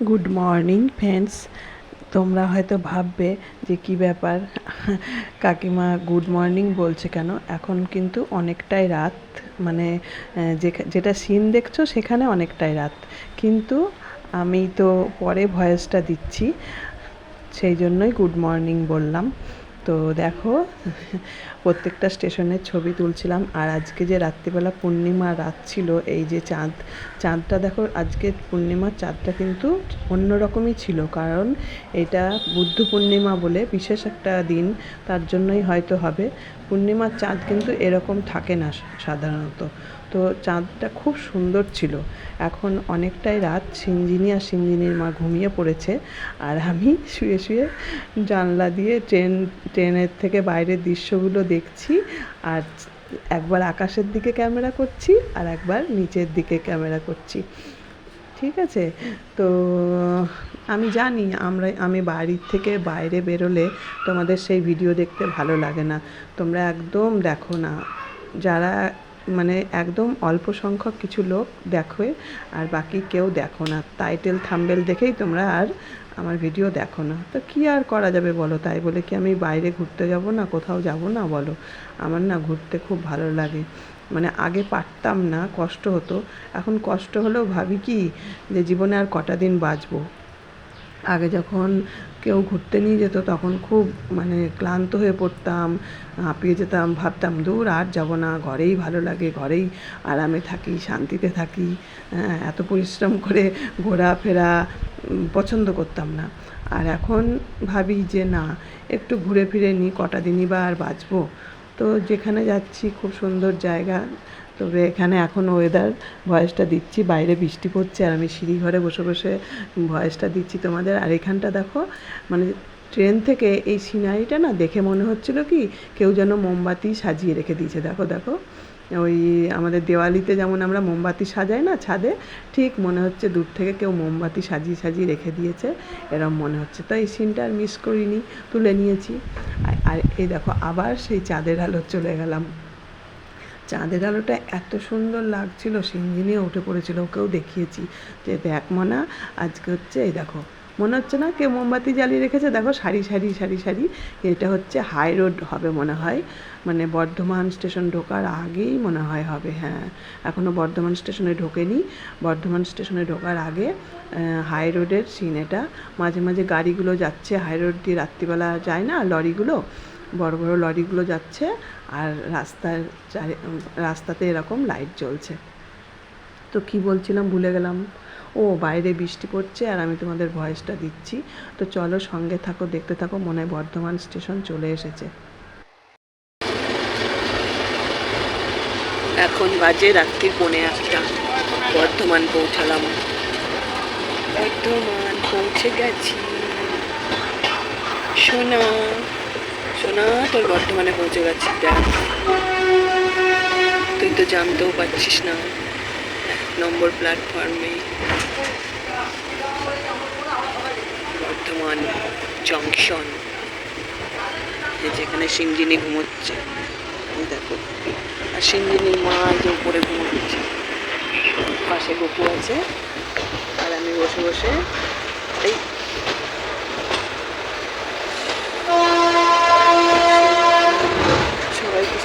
Good morning friends তোমরা হয়তো ভাববে যে কি ব্যাপার? কাকিমা গুড মর্নিং বলছে কেন? এখন কিন্তু অনেকটাই রাত। মানে যেটা সিন দেখছ সেখানে অনেকটাই রাত। কিন্তু আমি তো পরে ভয়েসটা দিচ্ছি। সেই জন্যই গুড মর্নিং বললাম। তো দেখো, প্রত্যেকটা স্টেশনের ছবি তুলছিলাম। আর আজকে যে রাত্রিবেলা পূর্ণিমা রাত ছিল, এই যে চাঁদ, চাঁদটা দেখো, আজকে পূর্ণিমার চাঁদটা কিন্তু অন্যরকমই ছিল। কারণ এটা বুদ্ধ পূর্ণিমা বলে বিশেষ একটা দিন, তার জন্যই হয়তো হবে। পূর্ণিমার চাঁদ কিন্তু এরকম থাকে না সাধারণত। তো চাঁদটা খুব সুন্দর ছিল। এখন অনেকটাই রাত সিঞ্জিনি আর সিঞ্জিনির মা ঘুমিয়ে পড়েছে আর আমি শুয়ে শুয়ে জানলা দিয়ে ট্রেন, ট্রেনের থেকে বাইরের দৃশ্যগুলো দেখছি আর একবার আকাশের দিকে ক্যামেরা করছি আর একবার নিচের দিকে ক্যামেরা করছি। ঠিক আছে? তো আমি জানি আমরা, আমি বাড়ির থেকে বাইরে বেরোলে তোমাদের সেই ভিডিও দেখতে ভালো লাগে না। তোমরা একদম দেখো না। যারা মানে একদম অল্প সংখ্যক কিছু লোক দেখো আর বাকি কেউ দেখো না। টাইটেল থাম্বেল দেখেই তোমরা আর আমার ভিডিও দেখো না। তো কী আর করা যাবে বলো তাই বলে কি আমি বাইরে ঘুরতে যাব না, কোথাও যাব না বলো? আমার না ঘুরতে খুব ভালো লাগে। মানে আগে পারতাম না, কষ্ট হতো। এখন কষ্ট হলেও ভাবি কি যে জীবনে আর কটা দিন বাঁচবো? আগে যখন কেউ ঘুরতে নিয়ে যেত তখন খুব মানে ক্লান্ত হয়ে পড়তাম হাঁপিয়ে যেতাম ভাবতাম দূর আর যাব না ঘরেই ভালো লাগে ঘরেই আরামে থাকি শান্তিতে থাকি। হ্যাঁ, এত পরিশ্রম করে ঘোরাফেরা পছন্দ করতাম না। আর এখন ভাবি যে না একটু ঘুরে ফিরে নিই কটা দিনই বা আর বাঁচবো। তো যেখানে যাচ্ছি খুব সুন্দর জায়গা। তবে এখানে এখন ওয়েদার ভয়েসটা দিচ্ছি, বাইরে বৃষ্টি পড়ছে আর আমি সিঁড়ি ঘরে বসে বসে ভয়েসটা দিচ্ছি তোমাদের। আর এখানটা দেখো মানে ট্রেন থেকে এই সিনারিটা না দেখে মনে হচ্ছিল কি, কেউ যেন মোমবাতি সাজিয়ে রেখে দিয়েছে। দেখো দেখো, ওই আমাদের দেওয়ালিতে যেমন আমরা মোমবাতি সাজাই না ছাদে, ঠিক মনে হচ্ছে দূর থেকে কেউ মোমবাতি সাজিয়ে সাজিয়ে রেখে দিয়েছে, এরম মনে হচ্ছে। তো এই সিনটা আর মিস করিনি, তুলে নিয়েছি। আর- এই দেখো, আবার সেই চাঁদের আলো চলে গেলাম। চাঁদের আলোটা এত সুন্দর লাগছিল সিঞ্জিনিয়ে উঠে পড়েছিল, ওকেও দেখিয়েছি। যে দেখ মনা, আজকে হচ্ছে, এই দেখো, মনে হচ্ছে না কেউ মোমবাতি জ্বালিয়ে রেখেছে? দেখো, সারি সারি সারি সারি, এটা হচ্ছে হাই রোড হবে মনে হয়। মানে বর্ধমান স্টেশন ঢোকার আগেই মনে হয় হবে হ্যাঁ। এখনও বর্ধমান স্টেশনে ঢোকেনি। বর্ধমান স্টেশনে ঢোকার আগে হাই রোডের সিন এটা। মাঝে মাঝে গাড়িগুলো যাচ্ছে হাই রোড দিয়ে রাত্রিবেলা যায় না, লরিগুলো, বড় বড় লরিগুলো যাচ্ছে। আর রাস্তার রাস্তাতে এরকম লাইট জ্বলছে। তো কি বলছিলাম? ভুলে গেলাম। ও, বাইরে বৃষ্টি পড়ছে আর আমি তোমাদের ভয়েসটা দিচ্ছি। তো চলো সঙ্গে থাকো, দেখতে থাকো, মনে বর্ধমান স্টেশন চলে এসেছে। এখন বাজে রাত্রি পৌনে একটা বর্ধমান পৌঁছালাম। বর্ধমান পৌঁছে গেছি। সোনা সোনা তোর বর্ধমানে পৌঁছে গেছি, দেখ। তুই তো জানতেও পারছিস না, নম্বর প্ল্যাটফর্মে বর্ধমান জংশন যেখানে সিঞ্জিনি ঘুমোচ্ছে। দেখো, আর সিঞ্জিনির মা যে উপরে ঘুমোচ্ছে। পাশে গপু আছে, আর আমি বসে বসে এই সবাই কি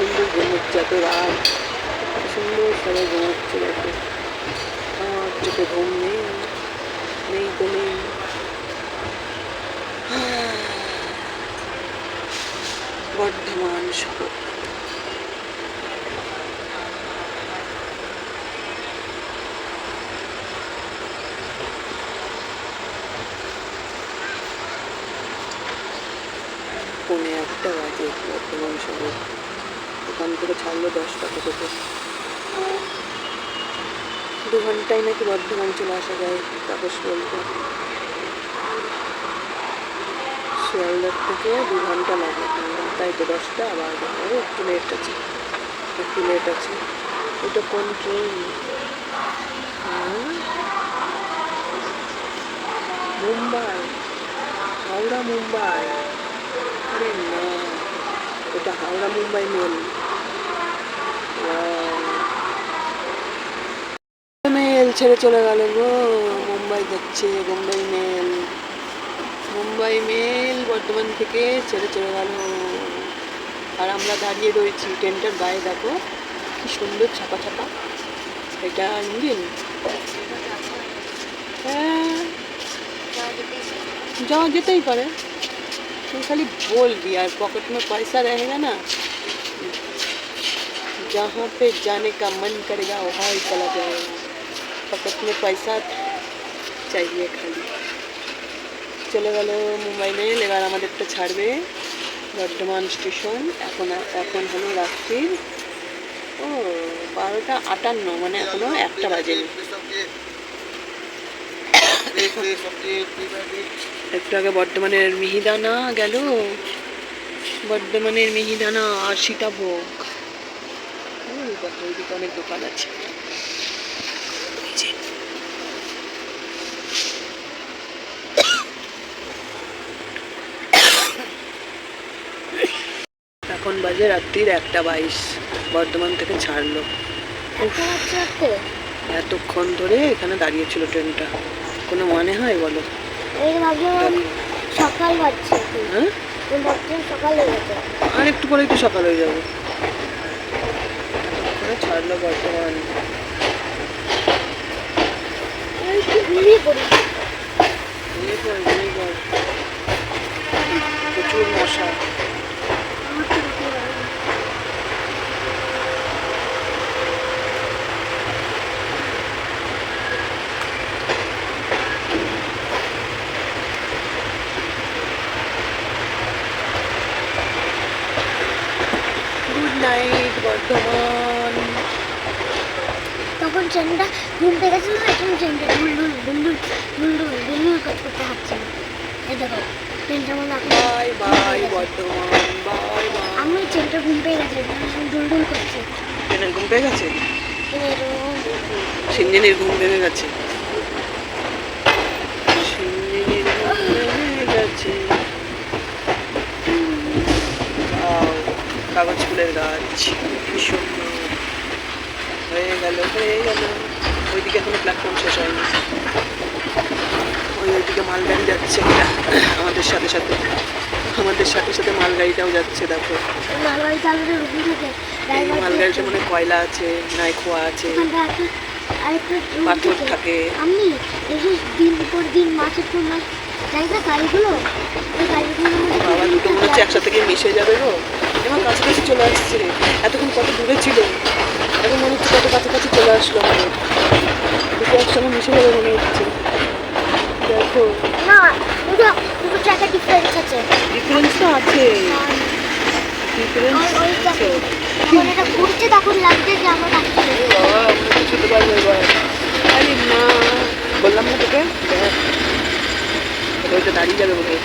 ঘুমোচ্ছে রাত, সুন্দর সবাই ঘুমোচ্ছে দেখো। আমার চোখে ঘুম নেই নেই তো নেই। বর্ধমান শহর। পৌনে একটা বাজে বর্ধমান শহর। ওখান থেকে ছাড়লো দশটা থেকে। দু ঘন্টায় নাকি বর্ধমান চলে আসা যায়, তাপস বলতে। শিয়ালদার থেকে দু ঘণ্টা লাগে। তাই তো দশটা, আবার একটু লেট আছে। একটু লেট আছে। ওটা কোন ট্রেন মুম্বাই। হাওড়া, মুম্বাই। আরে না ওটা হাওড়া, মুম্বাই মেল ছেড়ে চলে গেল গো মুম্বাই যাচ্ছে মুম্বাই মেল মুম্বাই মেল বর্ধমান থেকে ছেড়ে চলে গেল আর আমরা দাঁড়িয়ে রয়েছি ট্রেনটার গায়ে দেখো কি সুন্দর ছাপা ছাপা এটা ইঞ্জিন হ্যাঁ যাওয়া যেতেই পারে তুই খালি বলবি আর पॉकेट में पैसा रहेगा ना जहाँ पे जाने का मन करेगा वहाँ ही चला जाएगा पॉकेट में पैसा चाहिए খালি চলে গেল মুম্বাই মেল এবার আমাদেরটা ছাড়বে বর্ধমান স্টেশন এখন এখন হলো রাত্রির ও বারোটা আটান্ন মানে এখনো একটা বাজেনি একটু আগে বর্ধমানের মিহিদানা গেল বর্ধমানের মিহিদানা আর সীতাভোগ ওই দেখো ওইদিকে অনেক দোকান আছে এখন বাজে রাত্রির একটা বাইশ। বর্ধমান থেকে ছাড়লো। এতক্ষণ ধরে এখানে দাঁড়িয়েছিল ট্রেনটা। কোনো মানে হয় বলো? সকাল হচ্ছে। হ্যাঁ? আর একটু পরেই তো সকাল হয়ে যাবে। ছাড়লো বর্তমান একটু পড়। প্রচুর মশা আমার তো ঘুমিয়ে পড়ি। গুড নাইট বর্ধমান তখন ট্রেনটা ঘুম পেয়ে গেছিল না এখন ট্রেনটা ডুলডুল ডুলডুল ডুলডুল ডুলডুল করতে হাঁটছে এই দেখো ট্রেনটার মধ্যে bye bye Bardhaman bye bye আমি ট্রেনটা ঘুম পেয়ে গেছে ডুলডুল করছে ট্রেনের ঘুম পেয়ে গেছে? সিঞ্জিনির ঘুম ভেঙে গেছে সিঞ্জিনির ঘুম ভেঙে গেছে Wow, কাগজ ফুলের গাছ হয়ে গেল হয়ে গেল। ওইদিকে এখনও প্ল্যাটফর্ম শেষ হয়নি। ওই ওইদিকে মালগাড়ি যাচ্ছে। আমাদের সাথে সাথে, আমাদের সাথে সাথে মালগাড়িটাও যাচ্ছে, দেখো। মালগাড়ি চালাতে এই মালগাড়িতে মনে কয়লা আছে নাই খোয়া আছে। পাথর থাকে। আমি দিন পর দিন মাসের পর মাস গাড়িগুলো বাবা, দুটো মনে হচ্ছে একসাথে মিশে যাবে গো? এবার কাছাকাছি চলে আসছে। রে এতক্ষণ কত দূরে ছিল? এখন মনে হচ্ছে কত কাছাকাছি চলে আসলো আমাদের। দুটো একসঙ্গে মিশে যাবে মনে হচ্ছে। দেখো। না দুটো দুটো ট্র্যাকের ডিফারেন্স আছে। ডিফারেন্স তো আছে। ডিফারেন্স আছে। এটা ঘুরছে তখন লাগছে যে আমরা কাছে বাবা আমরা তো ছুটে পারব এবার। আরে না বললাম না তোকে? ওইটা দাঁড়িয়ে যাবে মনে হয়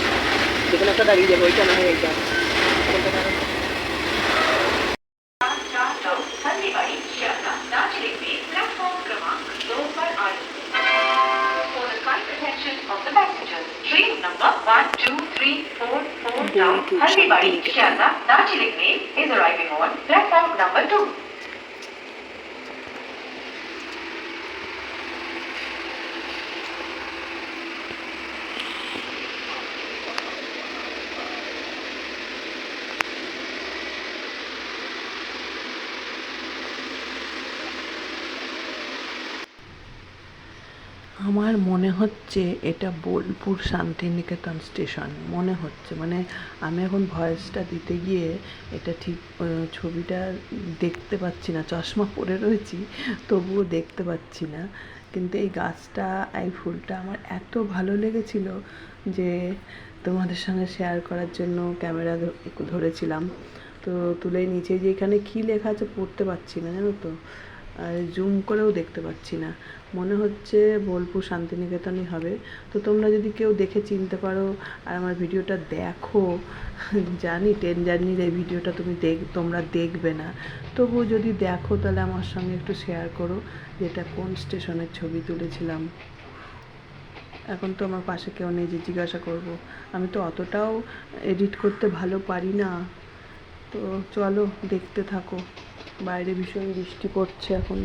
যেখানে একটা দাঁড়িয়ে যাবে ওইটা না হয় এইটা। हल्दीबाड़ी शाखा दार्जिलिंग में प्लेटफॉर्म क्रमांक दो पर आई For the kind attention of the passengers, train number one two three four four down Thank you, Haldibadi Shanti. Shakhar Darjeeling Mail is arriving on platform number two. আমার মনে হচ্ছে এটা বোলপুর শান্তিনিকেতন স্টেশন, মনে হচ্ছে। মানে আমি এখন ভয়েসটা দিতে গিয়ে এটা ঠিক ছবিটা দেখতে পাচ্ছি না, চশমা পরে রয়েছি, তবুও দেখতে পাচ্ছি না। কিন্তু এই গাছটা, এই ফুলটা আমার এত ভালো লেগেছিল যে তোমাদের সঙ্গে শেয়ার করার জন্য ক্যামেরা ধরেছিলাম। তো তুলে নিচে যে এখানে কী লেখা আছে পড়তে পারছি না, জানো তো? আর জুম করেও দেখতে পাচ্ছি না। মনে হচ্ছে বোলপুর শান্তিনিকেতনই হবে। তো তোমরা যদি কেউ দেখে চিনতে পারো আর আমার ভিডিওটা দেখো, জানি, ট্রেন জার্নির এই ভিডিওটা তুমি দেখ, তোমরা দেখবে না। তবুও যদি দেখো তাহলে আমার সঙ্গে একটু শেয়ার করো যে এটা কোন স্টেশনের ছবি তুলেছিলাম। এখন তো আমার পাশে কেউ নেই যে জিজ্ঞাসা করব। আমি তো অতটাও এডিট করতে ভালো পারি না। তো চলো দেখতে থাকো। বাইরে ভীষণ বৃষ্টি পড়ছে এখন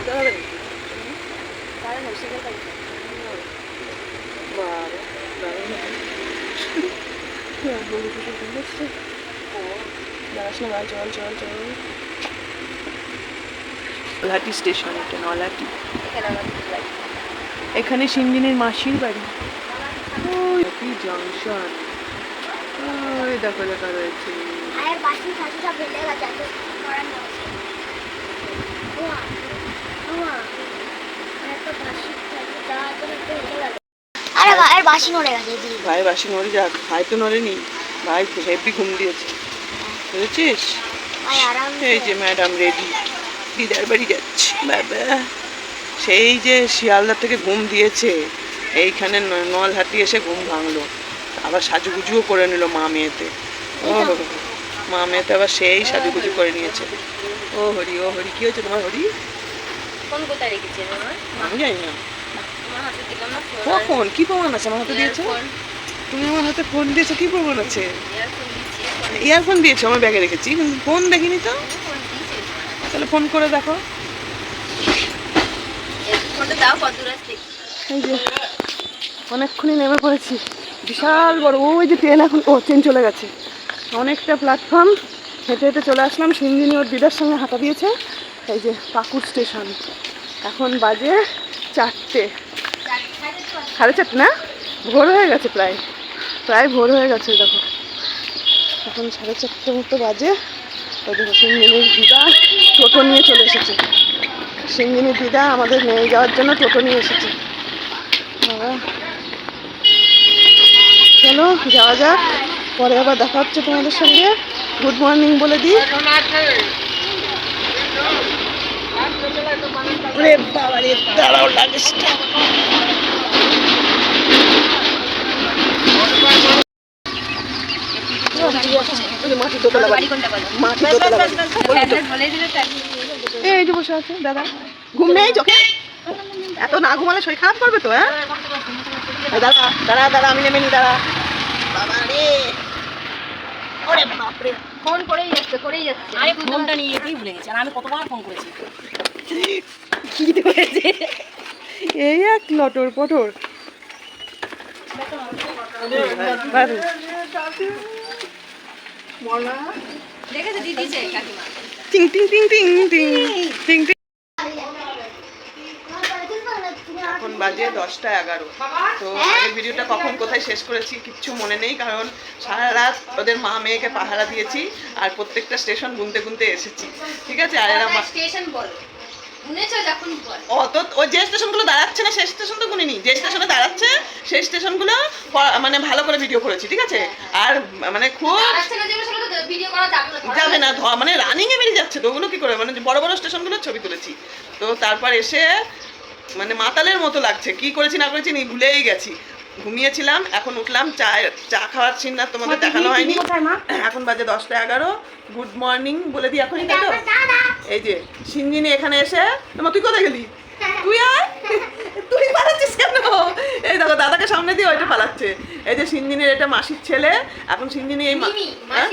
দিতে হবে নাকি তারা নমস্কার করে বাবা দারুণ হ্যাঁ, বলি কিছু বলেছে ও চল চল চল নলহাটি স্টেশন এটা নলহাটি এখানে সিন্দিনের মাসির বাড়ি। কি জংশন ওই দেখো লেখা রয়েছে। ভাই বাসি নড়ে যাক। ভাই তো নড়েনি। ভাই হেভি ঘুম দিয়েছে। বুঝেছিস এই যে ম্যাডাম রেডি দিদার বাড়ি যাচ্ছি বাবা। সেই যে শিয়ালদা থেকে ঘুম দিয়েছে এইখানে ন- নলহাটি এসে ঘুম ভাঙলো। আবার সাজুগুজুও করে নিল মা মেয়েতে। ও। মা মেয়েতে আবার সেই সাজুগুজু করে নিয়েছে। ও হরি ও হরি কি হয়েছে তোমার হরি? কোন কোথায় রেখেছে আমি জানি না। কখন? কি প্রমাণ আছে? আমার হাতে দিয়েছ? তুমি আমার হাতে ফোন দিয়েছ কি প্রমাণ আছে? ইয়ারফোন দিয়েছ, আমার ব্যাগে রেখেছি, কিন্তু ফোন দেখিনি তো। তাহলে ফোন করে দেখো। এই যে, অনেকক্ষণই নেমে পড়েছি। বিশাল বড়, ওই যে ট্রেন এখন, ও ট্রেন চলে গেছে। অনেকটা প্ল্যাটফর্ম হেঁটে হেঁটে চলে আসলাম সিঞ্জিনি ওর দিদার সঙ্গে হাঁটা দিয়েছে। এই যে পাকুড় স্টেশন এখন বাজে চারটে। সাড়ে চারটে না? ভোর হয়ে গেছে প্রায়। প্রায় ভোর হয়ে গেছে, দেখো। এখন সাড়ে চারটে মতো বাজে। ওই দেখো দিদা টোটো নিয়ে চলে এসেছে। সিঞ্জিনির দিদা আমাদের নিয়ে যাওয়ার জন্য টোটো নিয়ে এসেছে। চলো, যাওয়া যাক। পরে আবার দেখা হচ্ছে তোমাদের সঙ্গে। গুড মর্নিং বলে দিই। এই যে বসে আছে দাদা। ঘুম নেই চোখে? এত না ঘুমালে শরীর খারাপ করবে তো হ্যাঁ? দাঁড়া দাঁড়া দাঁড়া আমি নেমে নি দাঁড়া বাবা রে। ওরে বাপরে। ফোন করেই যাচ্ছে করেই যাচ্ছে। আরে ফোনটা নিয়ে যেতেই ভুলে গেছি আর আমি কতবার ফোন করেছি। কি এই এক লটর পটর। দেখেছে দিদিছে কাকিমা। টিং টিং টিং টিং টিং টিং টিং। এখন বাজে দশটা এগারো। তো আগের ভিডিওটা কখন কোথায় শেষ করেছি কিচ্ছু মনে নেই কারণ সারা রাত ওদের মা মেয়েকে পাহারা দিয়েছি আর প্রত্যেকটা স্টেশন গুনতে গুনতে এসেছি। ঠিক আছে? আর এরা স্টেশন বল। শুনেছো যখন বল। অত ওই যে স্টেশনগুলো দাঁড়াচ্ছে না সেই স্টেশন তো গুনিনি। যে স্টেশনে দাঁড়াচ্ছে সেই স্টেশনগুলো মানে ভালো করে ভিডিও করেছি ঠিক আছে? আর মানে খুব যাবে না যাবে না ধ- মানে রানিং এ বেরিয়ে যাচ্ছে তো ওগুলো কি করে? মানে বড় বড় স্টেশনগুলোর ছবি তুলেছি। তো তারপর এসে মানে মাতালের মতো লাগছে কি করেছি না করেছি নি ভুলেই গেছি। ঘুমিয়েছিলাম এখন উঠলাম চা চা খাওয়ার সিন না তোমাদের দেখানো হয়নি। এখন বাজে দশটা এগারো গুড মর্নিং বলে দিই এখনই তাই তো? এই যে সিঞ্জিনি এখানে এসে তোমার তুই কোথায় গেলি? তুই কেন এই দেখো দাদাকে সামনে দিয়ে ওইটা পালাচ্ছে। এই যে সিঞ্জিনির এটা মাসির ছেলে এখন সিঞ্জিনি এই হ্যাঁ?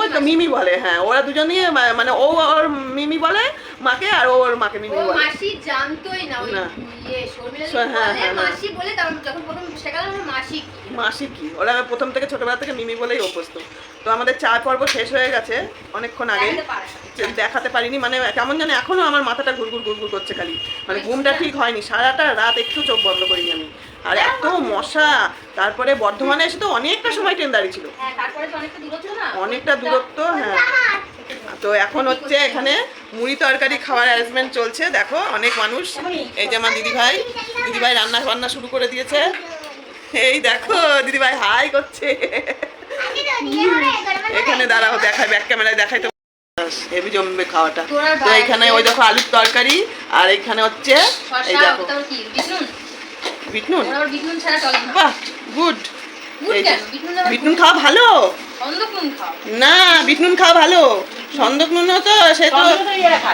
ওই তো মিমি বলে হ্যাঁ ওরা দুজনই মানে ও ওর মিমি বলে মাকে আর ও ওর মাকে মিমি বলে। মাসি জানতোই না ওই। ইয়ে হ্যাঁ, হ্যাঁ, হ্যাঁ। মাসি বলে যখন প্রথম শেখালাম মাসি মাসি কি? ওরা প্রথম থেকে ছোটবেলা থেকে মিমি বলেই অভ্যস্ত। তো আমাদের চা পর্ব শেষ হয়ে গেছে অনেকক্ষণ আগে। দেখাতে পারিনি মানে কেমন জানে এখনও আমার মাথাটা ঘুরঘুর ঘুরঘুর করছে খালি। মানে ঘুমটা ঠিক হয়নি সারাটা রাত একটু চোখ বন্ধ করিনি আমি। আর এত মশা। তারপরে বর্ধমানে এসে তো অনেকটা সময় ট্রেন দাঁড়িয়ে ছিল হ্যাঁ অনেকটা দূরত্ব হ্যাঁ। তো এখন হচ্ছে এখানে মুড়ি তরকারি খাওয়ার অ্যারেঞ্জমেন্ট চলছে। দেখো অনেক মানুষ। এই যে আমার দিদিভাই। দিদিভাই রান্না বান্না শুরু করে দিয়েছে। এই দেখো দিদিভাই হাই করছে। এখানে দাঁড়াও দেখাই ব্যাক ক্যামেরায় দেখাই তো হেভি জমবে খাওয়াটা। তো এখানে ওই দেখো আলুর তরকারি আর এখানে হচ্ছে এই দেখো। বিটনুন? বাহ গুড। বিটনুন খাওয়া ভালো? না বিটনুন খাওয়া ভালো। সন্দক নুনও তো সে তো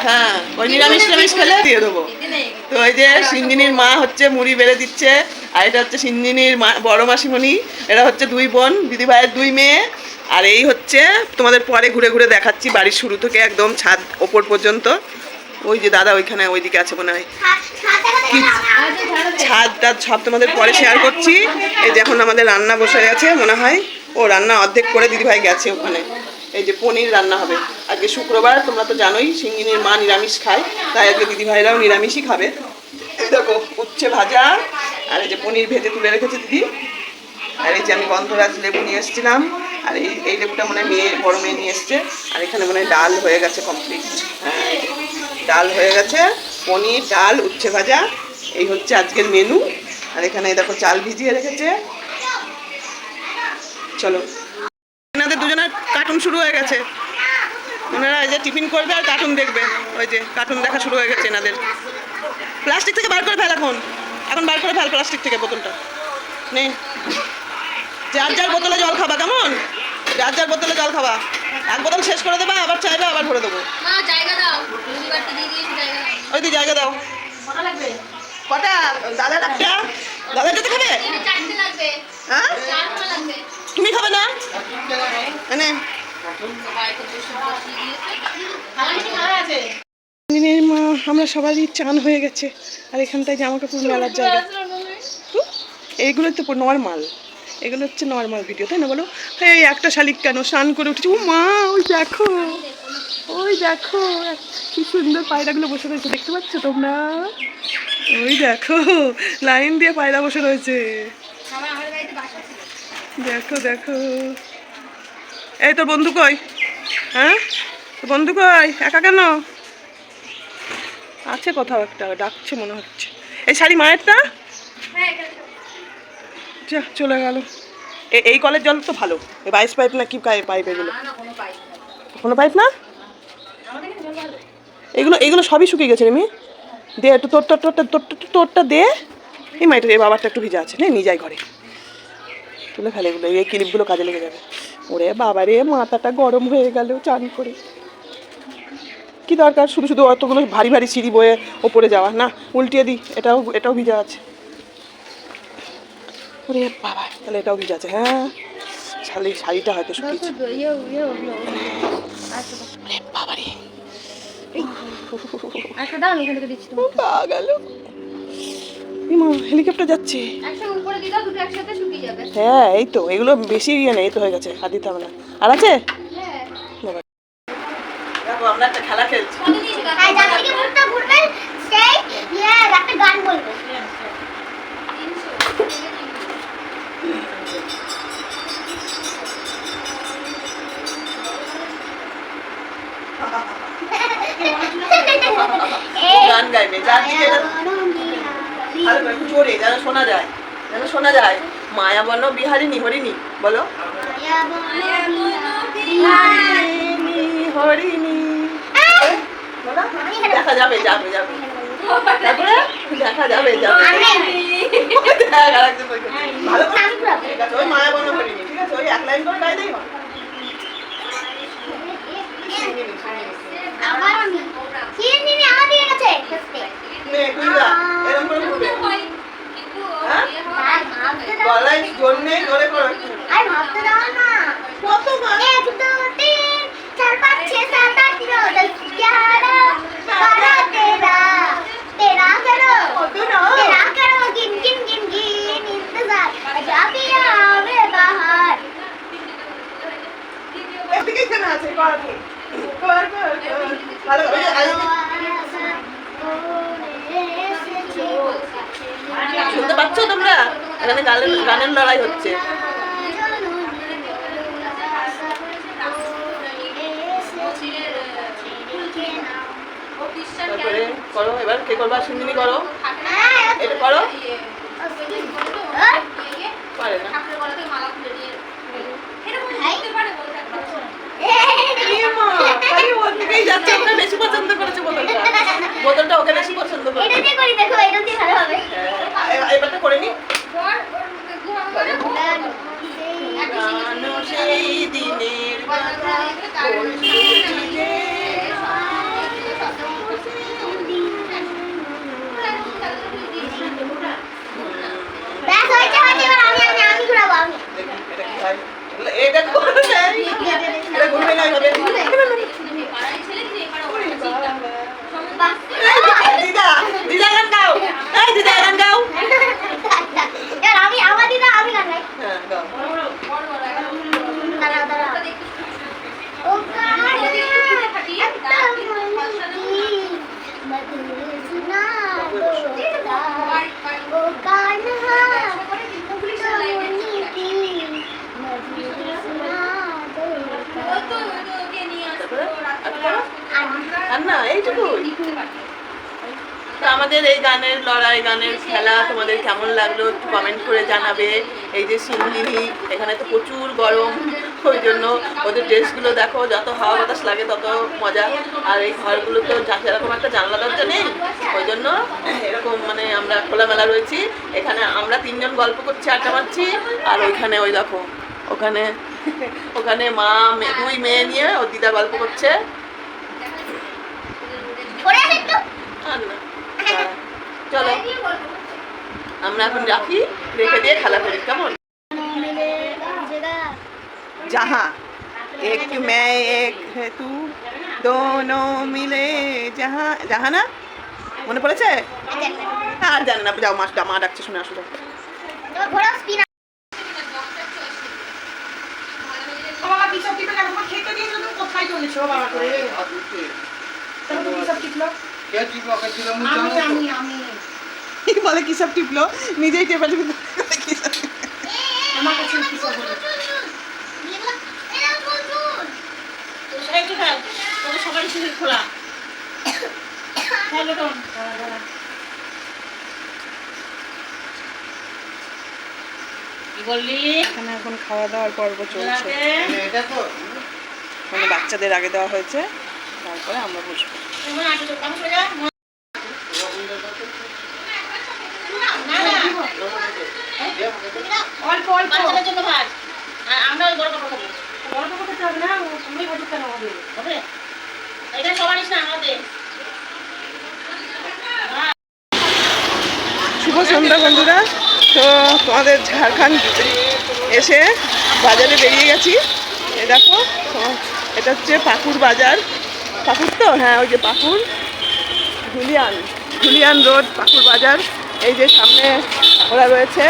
হ্যাঁ ওই নিরামিষ টিরামিষ খেলে দিয়ে দেবো। তো ওই যে সিঞ্জিনির মা হচ্ছে মুড়ি বেড়ে দিচ্ছে আর এটা হচ্ছে সিঞ্জিনির মা বড় মাসিমণি। এরা হচ্ছে দুই বোন দিদি ভাইয়ের দুই মেয়ে। আর এই হচ্ছে তোমাদের পরে ঘুরে ঘুরে দেখাচ্ছি বাড়ির শুরু থেকে একদম ছাদ ওপর পর্যন্ত। ওই যে দাদা ওইখানে ওইদিকে আছে মনে হয়। ছাদ টাদ সব তোমাদের পরে শেয়ার করছি। এই যে এখন আমাদের রান্না বসে গেছে, মনে হয়। ও রান্না অর্ধেক করে দিদিভাই গেছে ওখানে। এই যে পনির রান্না হবে। আজকে শুক্রবার, তোমরা তো জানোই সিঙ্গিনীর মা নিরামিষ খায়, তাই আজকে দিদিভাইরাও নিরামিষই খাবে। দেখো, উচ্ছে ভাজা, আর এই যে পনির ভেজে তুলে রেখেছে দিদি। আর এই যে আমি গন্ধরাজ লেবু নিয়ে এসেছিলাম, আর এই এই লেবুটা মনে হয় মেয়ে, বড় মেয়ে নিয়ে এসছে। আর এখানে মনে হয় ডাল হয়ে গেছে কমপ্লিট হ্যাঁ। ডাল হয়ে গেছে, পনির, ডাল, উচ্ছে ভাজা। এই হচ্ছে আজকের মেনু আর এখানে দেখো চাল ভিজিয়ে রেখেছে। চলো। এনাদের দুজনের কার্টুন শুরু হয়ে গেছে। ওনারা এই যে টিফিন করবে আর কার্টুন দেখবে। ওই যে কার্টুন দেখা শুরু হয়ে গেছে এনাদের। প্লাস্টিক থেকে বার করে ফেল এখন। এখন বার করে ফেল প্লাস্টিক থেকে বোতলটা। নে। যার যার বোতলে জল খাবা, কেমন? যার যার বোতলে জল খাবা। এক বোতল শেষ করে দেবা আবার চাইবে আবার ভরে দেবো। মা জায়গা দাও। রুটি বাড়তে দিয়ে দিয়েছি জায়গা দাও। ওই দি জায়গা দাও। কটা দাদা একটা দাদা যেতে খাবে? হ্যাঁ? তুমি খাবে না? মানে মা আমরা সবারই চান হয়ে গেছে। আর এখানটায় জামা কাপড় মেলার জায়গা। এইগুলো তো নর্মাল এগুলো হচ্ছে নর্মাল ভিডিও তাই না বলো? এই একটা শালিক কেন? স্নান করে উঠেছে। ও মা, ওই দেখো ওই দেখো, কি সুন্দর পায়রাগুলো বসে রয়েছে, দেখতে পাচ্ছ তোমরা? ওই দেখো, লাইন দিয়ে পায়রা বসে রয়েছে। দেখো দেখো। এই তোর বন্ধু কই? হ্যাঁ? তোর বন্ধু কই? একা কেন? আছে কোথাও একটা, ডাকছে মনে হচ্ছে। এই শাড়ি মায়েরটা? হ্যাঁ যা, চলে গেল। এই কলের জল তো ভালো। এই বাইশ পাইপ না, কি পাইপ এগুলো? কোনো পাইপ না? এগুলো এগুলো সবই শুকিয়ে গেছে রে মেয়ে। দে, একটু তোরটা তোরটা তোরটা তোরটা দে। এই মাইটা এই বাবারটা একটু ভিজা আছে, নে, নিয়ে যাই ঘরে। তুলে ফেলে এগুলো, এই ক্লিপগুলো কাজে লেগে যাবে। ওরে বাবা রে, মাথাটা গরম হয়ে গেল, চান করে। কি দরকার? শুধু শুধু অতগুলো ভারী ভারী সিঁড়ি বয়ে ওপরে যাওয়া। না, উল্টিয়ে দিই এটাও এটাও ভিজা আছে। ওরে বাবা। তাহলে এটাও ভিজা আছে হ্যাঁ। শাড়ি শাড়িটা হয়তো শুকিয়েছে ওরে বাবা রে। ইমা হেলিকপ্টার যাচ্ছে। একসাথে উপরে দিয়ে দাও দুটো একসাথে শুকিয়ে যাবে। হ্যাঁ এই তো এগুলো বেশি ইয়ে নেই তো হয়ে গেছে আর দিতে হবে না। আর আছে? হ্যাঁ। আমরা একটা খেলা খেলছি কত দিয়েছি আর যার থেকে মুখটা ঘুরবে সেই ইয়ে একটা গান বলবে তিনশো এই গান গাইবে যার দিকে জোরে, যেন শোনা যায়, যেন শোনা যায়। মায়া বন বিহারিণী, হরিণী, বলো। হরিণী দেখা যাবে যাবে তারপরে দেখা যাবে ঘুরাবো। ঠিক আছে, ওই এক লাইন করে গাই দিয়ে গলায় জন্যে করে হ্যাঁ? করো। আর ভাবতে দাও না। কত এক দু তিন চার পাঁচ ছয় সাত আট নয় দশ এগারো বারো তেরো তেরো। কত আমাদের এই গানের লড়াই, গানের খেলা তোমাদের কেমন লাগল একটু কমেন্ট করে জানাবে। এই যে সিমলিনি এখানে তো প্রচুর গরম, ওই জন্য ওদের ড্রেসগুলো দেখো, যত হাওয়া বাতাস লাগে তত মজা। আর এই ঘরগুলো তো সেরকম একটা জানলা দরজা নেই? ওই জন্য এরকম মানে আমরা খোলামেলা রয়েছি। এখানে আমরা তিনজন গল্প করছি, আড্ডা মারছি, আর ওইখানে ওই দেখো, ওখানে ওখানে মে- দুই মেয়ে নিয়ে ওর দিদা গল্প করছে পরে আসে একটু আর না দাঁড়া। চলো আমরা এখন রাখি রেখে দিয়ে খেলা করি কেমন মিলে জায়গা जहाँ एक मैं एक है तू दोनों मिले जहाँ जहाँ না মনে পড়েছে আর জানে না যাও মাস মা ডাকছে শুনে আসলে তোমার ঘোড়া স্পিন ও বাবা কি কি টিপলো আমি আমি আমি বলে কি সব টিপলো? নিজেই টেপে টিপে আমার কাছে কি সব বলে। এই তো খাও তোদের সকালে সিঁড়ি খোলা হ্যালো টন দাঁড়া দাঁড়া বললি? এখানে এখন খাওয়া দাওয়ার পর্ব চলছে। মানে বাচ্চাদের আগে দেওয়া হয়েছে। তারপরে আমরা বসবো। অল্প অল্প। জন্য ভাত আমরা ওই বড় কাপড় খাব বড় কাপড় হবে না তুমি ভাত কেন হবে হবে এটা সবার না আমাদের শুভ সন্ধ্যা বন্ধুরা। তো তোমাদের ঝাড়খণ্ড এসে বাজারে বেরিয়ে গেছি। এ দেখো এটা হচ্ছে পাকুর বাজার। পাকুর তো হ্যাঁ ওই যে পাকুর ধুলিয়ান ধুলিয়ান রোড পাকুর বাজার। এই যে সামনে ওরা রয়েছে,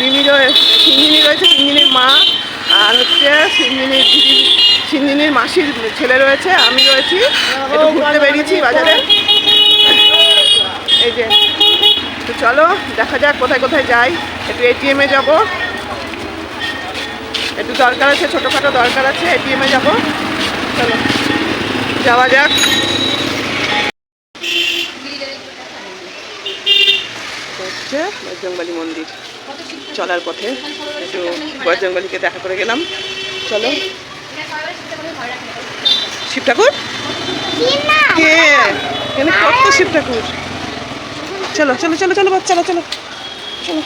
রিমি রয়েছে সিঞ্জিনি রয়েছে সিঞ্জিনির মা, আর হচ্ছে সিঞ্জিনির দিদি সিঞ্জিনির মাসির ছেলে রয়েছে, আমি রয়েছি। ঘুরতে বেরিয়েছি বাজারে। এই যে, তো চলো, দেখা যাক কোথায় কোথায় যাই। একটু এটিএমে যাব। একটু দরকার আছে, ছোটোখাটো দরকার আছে এটিএমে যাব। চলো। যাওয়া যাক। হচ্ছে বজরংবলী মন্দির। চলার পথে। একটু বজরংবলীকে দেখা করে গেলাম। চলো। শিব ঠাকুর কে? এখানে কত শিব ঠাকুর চলো চলো চলো চলো, বাচ্চারা, চলো চলো।